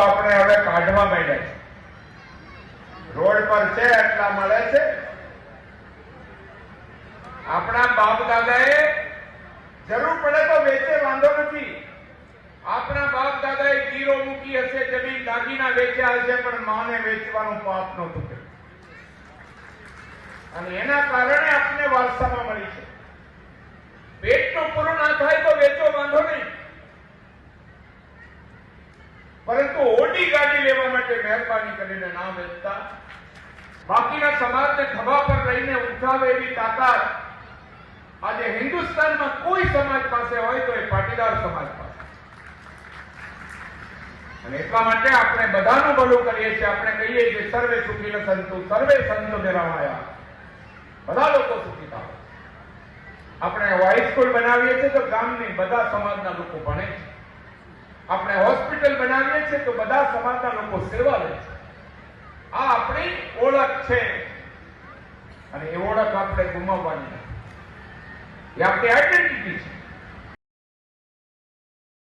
આપણે હવે કાઢવા માંડ્યા છે. રોડ પર છે એટલા મળે છે. આપણા બાપ દાદાએ જરૂર પડે તો વેચે, વાંધો નથી. આપણા બાપ દાદાએ ગીરો મૂકી હશે, જમીન દાગીના વેચ્યા હશે, પણ માને વેચવાનું પાપ નહોતું કર્યું. અને એના કારણે આપને વારસામાં મળી છે પેટનું પૂરું ના થાય તો વેચો વાંધો નહીં પરંતુ ઓડી ગાડી લેવા માટે મહેરબાની કરીને ના વેચતા બાકીના સમાજને ખભા પર લઈને ઉઠાવે એવી તાકાત આજે હિન્દુસ્તાનમાં કોઈ સમાજ પાસે હોય તો એ પાટીદાર સમાજ પાસે. અને એટલા માટે આપણે બધાનું ભલું કરીએ છીએ. આપણે કહીએ છીએ, સર્વે સુખી સંતુ, સર્વે સંતો નિરામયા બધા લોકો સુખી થાય આપણે હાઈસ્કૂલ બનાવીએ છીએ તો ગામની બધા સમાજના લોકો ભણે છે. આપણે હોસ્પિટલ બનાવીએ છીએ તો બધા સમાજના લોકો સેવા લે છે. આ આપણી ઓળખ છે. અને એ ઓળખ આપણે ગુમાવવાની એ આપણી આઈડેન્ટિટી છે.